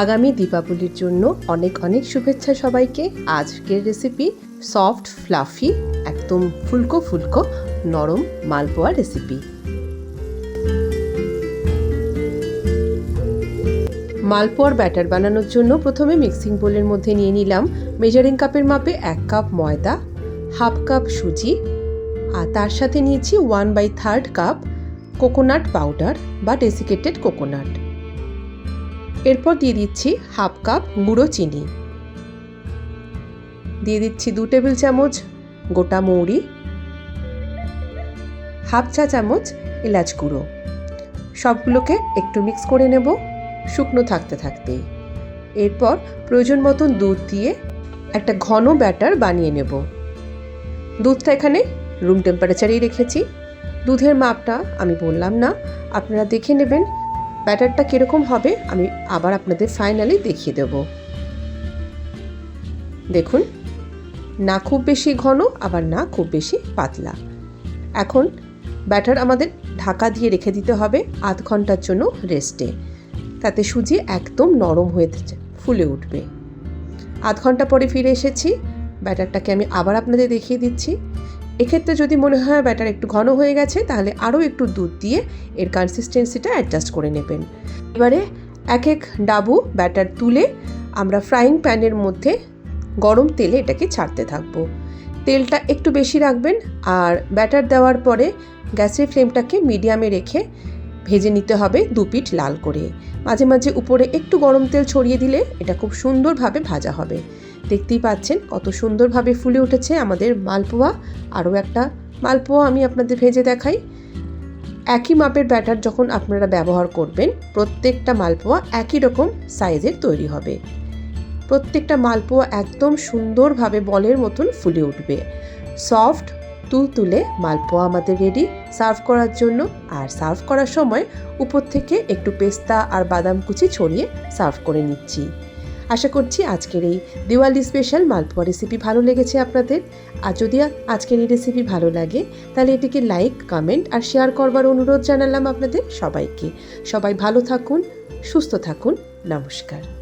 আগামী দীপাবলির জন্য অনেক অনেক শুভেচ্ছা সবাইকে। আজকের রেসিপি সফট ফ্লাফি একদম ফুলকো ফুলকো, নরম মালপোয়া রেসিপি মালপোয়ার ব্যাটার বানানোর জন্য প্রথমে মিক্সিং বোলের মধ্যে নিয়ে নিলাম মেজারিং কাপের মাপে এক কাপ ময়দা হাফ কাপ সুজি, আর তার সাথে নিয়েছি one by third cup coconut powder বা ডেসিকেটেড কোকোনাট এরপর দিয়ে দিচ্ছি হাফ কাপ গুঁড়ো চিনি। দিয়ে দিচ্ছি দু টেবিল চামচ গোটা মৌরি, হাফ চা চামচ এলাচ গুঁড়ো। সবগুলোকে একটু মিক্স করে নেব শুকনো থাকতে থাকতেই। এরপর প্রয়োজন মতন দুধ দিয়ে একটা ঘন ব্যাটার বানিয়ে নেব। দুধটা এখানে রুম টেম্পারেচারেই রেখেছি। দুধের মাপটা আমি বললাম না, আপনারা দেখে নেবেন ব্যাটারটা কীরকম হবে, আমি আবার আপনাদের ফাইনালি দেখিয়ে দেব। দেখুন, না খুব বেশি ঘন, আবার না খুব বেশি পাতলা। এখন ব্যাটার আমাদের ঢাকা দিয়ে রেখে দিতে হবে আধ ঘণ্টার জন্য রেস্টে। তাতে সুজি একদম নরম হয়ে ফুলে উঠবে। আধ ঘণ্টা পরে ফিরে এসেছি। ব্যাটারটাকে আমি আবার আপনাদের দেখিয়ে দিচ্ছি। এক্ষেত্রে যদি মনে হয় ব্যাটার একটু ঘন হয়ে গেছে, তাহলে আরও একটু দুধ দিয়ে এর কনসিস্টেন্সিটা অ্যাডজাস্ট করে নেবেন। এবারে এক এক ডাবু ব্যাটার তুলে আমরা ফ্রাইং প্যানের মধ্যে গরম তেলে এটাকে ছাড়তে থাকব। তেলটা একটু বেশি রাখবেন আর ব্যাটার দেওয়ার পরে গ্যাসের ফ্লেমটাকে মিডিয়ামে রেখে ভেজে নিতে হবে দু পিঠ লাল করে। মাঝে মাঝে উপরে একটু গরম তেল ছড়িয়ে দিলে এটা খুব সুন্দরভাবে ভাজা হবে। দেখতেই পাচ্ছেন কত সুন্দরভাবে ফুলে উঠেছে আমাদের মালপোয়া। আরও একটা মালপোয়া আমি আপনাদের ভেজে দেখাই। একই মাপের ব্যাটার যখন আপনারা ব্যবহার করবেন, প্রত্যেকটা মালপোয়া একই রকম সাইজের তৈরি হবে। প্রত্যেকটা মালপোয়া একদম সুন্দরভাবে বলের মতন ফুলে উঠবে। সফট, তুলতুলে মালপোয়া আমাদের রেডি সার্ভ করার জন্য। আর সার্ভ করার সময় উপর থেকে একটু পেস্তা আর বাদাম কুচি ছড়িয়ে সার্ভ করে নিচ্ছি। আশা করছি আজকের এই দিওয়ালি স্পেশাল মালপোয়া রেসিপি ভালো লেগেছে আপনাদের। আর যদি আজকের এই রেসিপি ভালো লাগে, তাহলে এটিকে লাইক কমেন্ট আর শেয়ার করবার অনুরোধ জানালাম আপনাদের সবাইকে। সবাই ভালো থাকুন, সুস্থ থাকুন। নমস্কার।